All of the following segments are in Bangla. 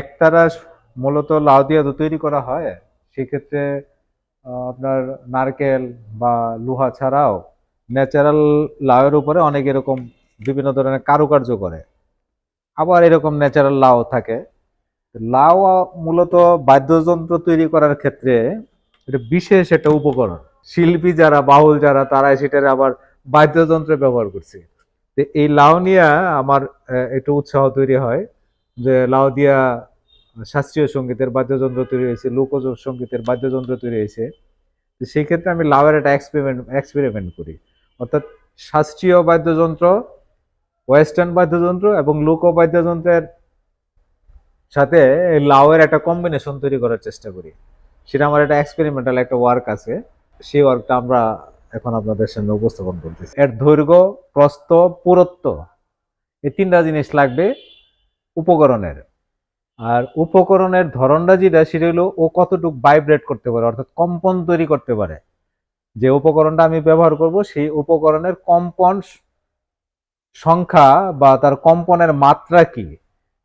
একতারা মূলত লাউ দিয়ে তো তৈরি করা হয়, সেক্ষেত্রে আপনার নারকেল বা লোহা ছাড়াও ন্যাচারাল লাউয়ের উপরে অনেক এরকম বিভিন্ন ধরনের কারুকার্য করে। আবার এরকম ন্যাচারাল লাউ থাকে। লাউ মূলত বাদ্যযন্ত্র তৈরি করার ক্ষেত্রে এটা বিশেষ একটা উপকরণ। শিল্পী যারা, বাউল যারা, তারা সেটার আবার বাদ্যযন্ত্রে ব্যবহার করছে। তো এই লাউ নিয়ে আমার একটু উৎসাহ তৈরি হয়। যে লাউ দিয়া শাস্ত্রীয় সঙ্গীতের বাদ্যযন্ত্র তৈরি হয়েছে লোক সঙ্গীতের বাদ্যযন্ত্র তৈরি হয়েছে, তো সেই ক্ষেত্রে আমি লাউয়ের একটা এক্সপেরিমেন্ট এক্সপেরিমেন্ট করি। অর্থাৎ শাস্ত্রীয় বাদ্যযন্ত্র ওয়েস্টার্ন বাদ্যযন্ত্র এবং লোক বাদ্যযন্ত্রের সাথে লাউয়ের একটা কম্বিনেশন তৈরি করার চেষ্টা করি। সেটা আমার একটা এক্সপেরিমেন্টাল একটা ওয়ার্ক আছে। সেই ওয়ার্কটা আমরা এখন আপনাদের সামনে উপস্থাপন করতেছি। এর দৈর্ঘ্য, প্রস্থ, পুরত্ব, এই তিনটা জিনিস লাগবে। উপকরণের। আর উপকরণের ধরনটা যেটা, সেটা হলো ও কতটুকু ভাইব্রেট করতে পারে, অর্থাৎ কম্পন তৈরি করতে পারে। যে উপকরণটা আমি ব্যবহার করব, সেই উপকরণের কম্পন সংখ্যা বা তার কম্পনের মাত্রা কি?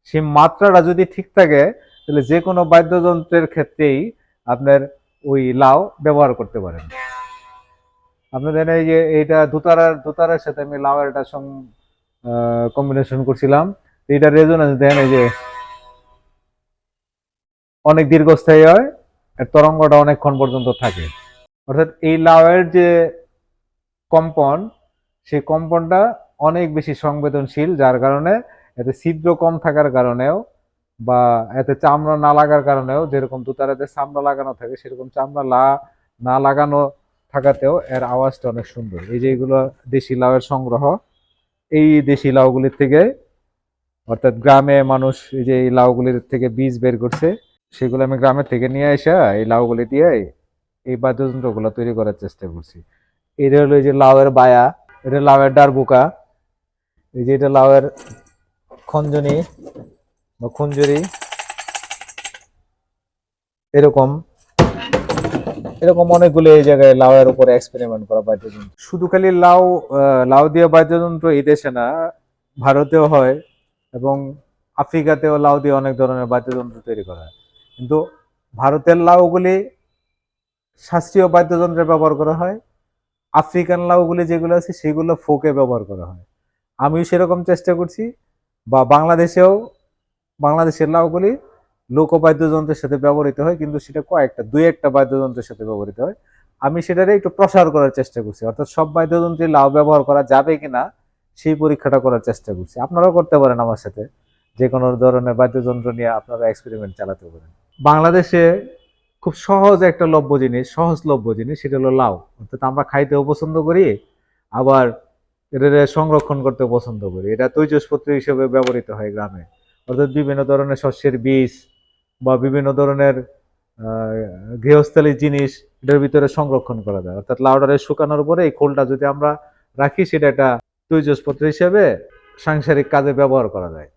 সেই মাত্রাটা যদি ঠিক থাকে, তাহলে যে কোনো বাদ্যযন্ত্রের ক্ষেত্রেই আপনার ওই লাউ ব্যবহার করতে পারেন। আপনাদের এই যে এইটা দোতারার দোতারার সাথে আমি লাউয়ের একটা কম্বিনেশন করছিলাম। এইটা রেজোনেন্স দেন এই যে, অনেক দীর্ঘস্থায়ী হয় এর তরঙ্গটা অনেকক্ষণ পর্যন্ত থাকে। অর্থাৎ এই লাউয়ের যে কম্পন, সেই কম্পনটা অনেক বেশি সংবেদনশীল, যার কারণে এতে ছিদ্র কম থাকার কারণেও বা এতে চামড়া না লাগার কারণেও যেরকম দুতারাতে চামড়া লাগানো থাকে, সেরকম চামড়া লা, না লাগানো থাকাতেও এর আওয়াজটা অনেক সুন্দর। এই যে এগুলো দেশি লাউয়ের সংগ্রহ, এই দেশি লাউগুলির থেকে অর্থাৎ গ্রামে মানুষ এই যে এই লাউগুলির থেকে বীজ বের করছে, সেগুলো আমি গ্রামের থেকে নিয়ে আসা, এই লাউগুলি দিয়ে এই বাদ্যযন্ত্রগুলো তৈরি করার চেষ্টা করছি। এটা হলো এই যে লাউয়ের বায়া, এটা লাউয়ের ডারবুকা এই যে এটা লাউয়ের খঞ্জনি বা খুঞ্জুরি, এরকম এরকম অনেকগুলো এই জায়গায় লাউয়ের উপরে এক্সপেরিমেন্ট করা বাদ্যযন্ত্র। শুধু খালি লাউ লাউ দিয়ে বাদ্যযন্ত্র এই দেশে না, ভারতেও হয়। এবং আফ্রিকাতেও লাউ দিয়ে অনেক ধরনের বাদ্যযন্ত্র তৈরি করা হয়। কিন্তু ভারতের লাউগুলি শাস্ত্রীয় বাদ্যযন্ত্রে ব্যবহার করা হয়, আফ্রিকান লাউগুলি যেগুলো আছে সেগুলো ফোকে ব্যবহার করা হয়। আমিও সেরকম চেষ্টা করছি বা বাংলাদেশেও বাংলাদেশের লাউগুলি লোকবাদ্যযন্ত্রের সাথে ব্যবহৃত হয়, কিন্তু সেটা কয়েকটা, দুই একটা বাদ্যযন্ত্রের সাথে ব্যবহৃত হয়। আমি সেটারে একটু প্রসার করার চেষ্টা করছি। অর্থাৎ সব বাদ্যযন্ত্রে লাউ ব্যবহার করা যাবে কিনা সেই পরীক্ষাটা করার চেষ্টা করছি। আপনারাও করতে পারেন আমার সাথে। যে কোনো ধরনের বাদ্যযন্ত্র নিয়ে আপনারা এক্সপেরিমেন্ট চালাতে পারেন। বাংলাদেশে খুব সহজ একটা লভ্য জিনিস সহজলভ্য জিনিস, সেটা হলো লাউ। অর্থাৎ আমরা খাইতেও পছন্দ করি, আবার এটা সংরক্ষণ করতেও পছন্দ করি। এটা তৈজসপত্র হিসেবে ব্যবহৃত হয় গ্রামে। অর্থাৎ বিভিন্ন ধরনের শস্যের বীজ বা বিভিন্ন ধরনের গৃহস্থলী জিনিস এটার ভিতরে সংরক্ষণ করা যায়। অর্থাৎ লাউডারে শুকানোর পরে এই খোলটা যদি আমরা রাখি, সেটা একটা তৈজসপত্র হিসেবে সাংসারিক কাজে ব্যবহার করা যায়।